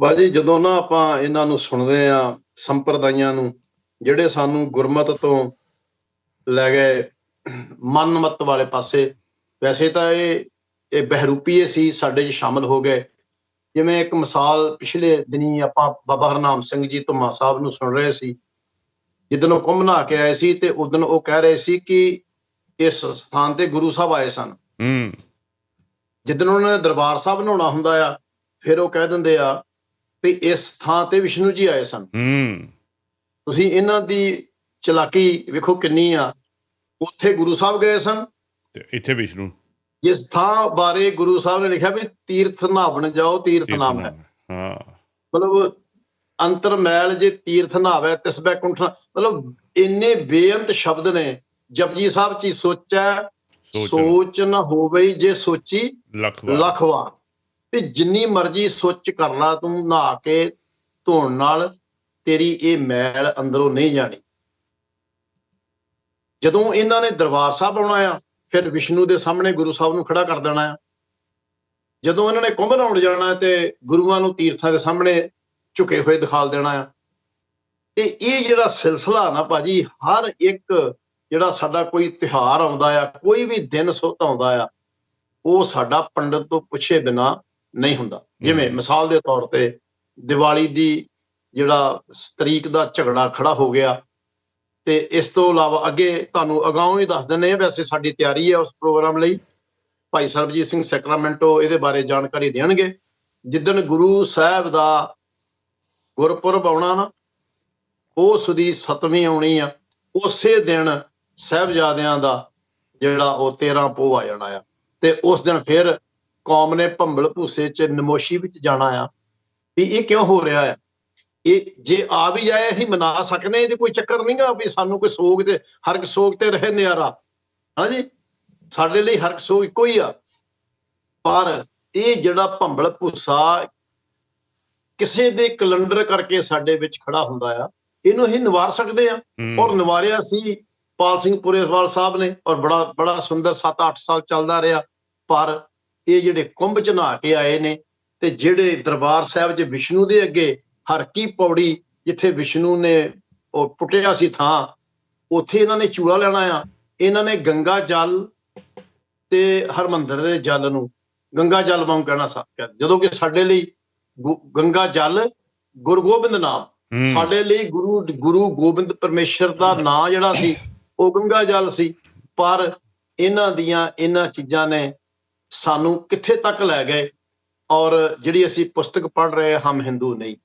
ਬਾਜੀ ਜਦੋਂ ਨਾ ਆਪਾਂ ਇਹਨਾਂ ਨੂੰ ਸੁਣਦੇ ਆ ਸੰਪਰਦਾਇਆਂ ਨੂੰ ਜਿਹੜੇ ਸਾਨੂੰ ਗੁਰਮਤ ਤੋਂ ਲੈ ਗਏ ਮਨਮਤ ਵਾਲੇ ਪਾਸੇ ਵੈਸੇ ਤਾਂ ਇਹ ਇਹ ਬਹਿਰੂਪੀਏ ਸੀ ਸਾਡੇ 'ਚ ਸ਼ਾਮਲ ਹੋ ਗਏ। ਜਿਵੇਂ ਇੱਕ ਮਿਸਾਲ ਪਿਛਲੇ ਦਿਨੀ ਆਪਾਂ ਬਾਬਾ ਹਰਨਾਮ ਸਿੰਘ ਜੀ ਧੁੰਮਾ ਸਾਹਿਬ ਨੂੰ ਸੁਣ ਰਹੇ ਸੀ। ਜਿੱਦਣ ਉਹ ਕੁੰਭ ਨਹਾ ਕੇ ਆਏ ਸੀ ਤੇ ਉਦੋਂ ਉਹ ਕਹਿ ਰਹੇ ਸੀ ਕਿ ਇਸ ਸਥਾਨ ਤੇ ਗੁਰੂ ਸਾਹਿਬ ਆਏ ਸਨ। ਹੂੰ। ਜਿੱਦਣ ਉਹਨਾਂ ਨੇ ਦਰਬਾਰ ਸਾਹਿਬ ਨਹਾਉਣਾ ਹੁੰਦਾ ਆ ਫਿਰ ਉਹ ਕਹਿ ਦਿੰਦੇ ਆ ਵੀ ਇਸ ਥਾਂ ਤੇ ਵਿਸ਼ਨੂੰ ਜੀ ਆਏ ਸਨ। ਹੂੰ। ਤੁਸੀਂ ਇਹਨਾਂ ਦੀ ਚਲਾਕੀ ਵੇਖੋ ਕਿੰਨੀ ਆ। ਉੱਥੇ ਗੁਰੂ ਸਾਹਿਬ ਗਏ ਸਨ। ਤੇ ਇੱਥੇ ਵਿਸ਼ਨੂੰ। ਜਿਸ ਥਾਂ ਬਾਰੇ ਗੁਰੂ ਸਾਹਿਬ ਨੇ ਲਿਖਿਆ ਵੀ ਤੀਰਥ ਨਹਾਵਣ ਜਾਓ ਤੀਰਥ ਨਾਮ ਹੈ। ਹਾਂ। ਮਤਲਬ ਅੰਤਰ ਮੈਲ ਜੇ ਤੀਰਥ ਨਹਾਵੇ ਤਿਸਬੈ ਕੁੰਠ ਮਤਲਬ ਇੰਨੇ ਬੇਅੰਤ ਸ਼ਬਦ ਨੇ। ਜਪਜੀ ਸਾਹਿਬ ਚ ਹੀ ਸੋਚੈ ਨਾ ਹੋਵੇ ਜੇ ਸੋਚੀ ਲੱਖ ਵਾਰ ਜਿੰਨੀ ਮਰਜ਼ੀ ਸੁੱਚ ਕਰ ਲਾ ਤੂੰ, ਨਹਾ ਕੇ ਧੋਣ ਨਾਲ, ਤੇਰੀ ਇਹ ਮੈਲ ਅੰਦਰੋਂ ਨਹੀਂ ਜਾਣੀ। ਜਦੋਂ ਇਹਨਾਂ ਨੇ ਦਰਬਾਰ ਸਾਹਿਬ ਆਉਣਾ ਆ, ਫਿਰ ਵਿਸ਼ਨੂੰ ਦੇ ਸਾਹਮਣੇ ਗੁਰੂ ਸਾਹਿਬ ਨੂੰ ਖੜਾ ਕਰ ਦੇਣਾ ਆ। ਜਦੋਂ ਇਹਨਾਂ ਨੇ ਕੁੰਭ ਲਾਉਣ ਜਾਣਾ ਤੇ ਗੁਰੂਆਂ ਨੂੰ ਤੀਰਥਾਂ ਦੇ ਸਾਹਮਣੇ ਝੁਕੇ ਹੋਏ ਦਿਖਾਲ ਦੇਣਾ ਆ। ਤੇ ਇਹ ਜਿਹੜਾ ਸਿਲਸਿਲਾ ਨਾ ਭਾਜੀ, ਹਰ ਇੱਕ ਜਿਹੜਾ ਸਾਡਾ ਕੋਈ ਤਿਉਹਾਰ ਆਉਂਦਾ ਆ, ਕੋਈ ਵੀ ਦਿਨ ਸੁੱਤ ਆਉਂਦਾ ਆ, ਉਹ ਸਾਡਾ ਪੰਡਤ ਤੋਂ ਪੁੱਛੇ ਬਿਨਾ ਨਹੀਂ ਹੁੰਦਾ। ਜਿਵੇਂ। ਮਿਸਾਲ ਦੇ ਤੌਰ ਤੇ ਦੀਵਾਲੀ ਦੀ ਜਿਹੜਾ ਤਰੀਕ ਦਾ ਝਗੜਾ ਖੜਾ ਹੋ ਗਿਆ ਤੇ ਇਸ ਤੋਂ ਇਲਾਵਾ ਅੱਗੇ ਤੁਹਾਨੂੰ ਅਗਾਊਂ ਹੀ ਦੱਸ ਦਿੰਦੇ ਆ ਵੈਸੇ ਸਾਡੀ ਤਿਆਰੀ ਹੈ ਉਸ ਪ੍ਰੋਗਰਾਮ ਲਈ। ਭਾਈ ਸਰਬਜੀਤ ਸਿੰਘ ਸੈਕਰਾਮੈਂਟੋ ਇਹਦੇ ਬਾਰੇ ਜਾਣਕਾਰੀ ਦੇਣਗੇ। ਜਿੱਦਣ ਗੁਰੂ ਸਾਹਿਬ ਦਾ ਗੁਰਪੁਰਬ ਆਉਣਾ ਨਾ ਉਸ ਦੀ ਸਤਵੀਂ ਆਉਣੀ ਆ ਉਸੇ ਦਿਨ ਸਾਹਿਬਜ਼ਾਦਿਆਂ ਦਾ ਜਿਹੜਾ ਉਹ 13 ਪੋਹ ਆ ਜਾਣਾ ਆ। ਤੇ ਉਸ ਦਿਨ ਫਿਰ ਕੌਮ ਨੇ ਭੰਬਲ ਭੂਸੇ ਚ ਨਮੋਸ਼ੀ ਵਿੱਚ ਜਾਣਾ ਆ ਵੀ ਇਹ ਕਿਉਂ ਹੋ ਰਿਹਾ ਆ? ਇਹ ਜੇ ਆ ਵੀ ਜਾਏ ਅਸੀਂ ਮਨਾ ਸਕਨੇ ਇਹਦੇ ਕੋਈ ਚੱਕਰ ਨਹੀਂਗਾ ਵੀ ਸਾਨੂੰ ਕੋਈ ਸੋਗ ਤੇ ਹਰ ਇੱਕ ਸੋਗ ਤੇ ਰਹੇ ਨਿਆਰਾ। ਹਾਂਜੀ ਸਾਡੇ ਲਈ ਹਰ ਇੱਕ ਸੋਗ ਇੱਕੋ ਹੀ ਆ। ਪਰ ਇਹ ਜਿਹੜਾ ਭੰਬਲ ਭੂਸਾ ਕਿਸੇ ਦੇ ਕੈਲੰਡਰ ਕਰਕੇ ਸਾਡੇ ਵਿੱਚ ਖੜਾ ਹੁੰਦਾ ਆ ਇਹਨੂੰ ਅਸੀਂ ਨਿਵਾਰ ਸਕਦੇ ਆ। ਔਰ ਨਿਵਾਰਿਆ ਸੀ ਪਾਲ ਸਿੰਘ ਪੁਰੇਸਵਾਲ ਸਾਹਿਬ ਨੇ ਔਰ ਬੜਾ ਬੜਾ ਸੁੰਦਰ 7-8 ਸਾਲ ਚੱਲਦਾ ਰਿਹਾ। ਪਰ ਇਹ ਜਿਹੜੇ ਕੁੰਭ ਚ ਨਹਾ ਕੇ ਆਏ ਨੇ ਤੇ ਜਿਹੜੇ ਦਰਬਾਰ ਸਾਹਿਬ 'ਚ ਵਿਸ਼ਨੂੰ ਦੇ ਅੱਗੇ ਹਰ ਕੀ ਪੌੜੀ ਜਿੱਥੇ ਵਿਸ਼ਨੂੰ ਨੇ ਉਹ ਪੁੱਟਿਆ ਸੀ ਥਾਂ ਉੱਥੇ ਇਹਨਾਂ ਨੇ ਚੂੜਾ ਲੈਣਾ ਆ। ਇਹਨਾਂ ਨੇ ਗੰਗਾ ਜਲ ਤੇ ਹਰਮੰਦਰ ਦੇ ਜਲ ਨੂੰ ਗੰਗਾ ਜਲ ਵਾਂਗ ਕਹਿਣਾ ਸਾ ਜਦੋਂ ਕਿ ਸਾਡੇ ਲਈ ਗੰਗਾ ਜਲ ਗੁਰੂ ਗੋਬਿੰਦ ਨਾਮ। ਸਾਡੇ ਲਈ ਗੁਰੂ ਗੁਰੂ ਗੋਬਿੰਦ ਪਰਮੇਸ਼ਰ ਦਾ ਨਾਂ ਜਿਹੜਾ ਸੀ ਉਹ ਗੰਗਾ ਜਲ ਸੀ। ਪਰ ਇਹਨਾਂ ਦੀਆਂ ਇਹਨਾਂ ਚੀਜ਼ਾਂ ਨੇ ਸਾਨੂੰ ਕਿੱਥੇ ਤੱਕ ਲੈ ਗਏ ਔਰ ਜਿਹੜੀ ਅਸੀਂ ਪੁਸਤਕ ਪੜ੍ਹ ਰਹੇ ਹਮ ਹਿੰਦੂ ਨਹੀਂ।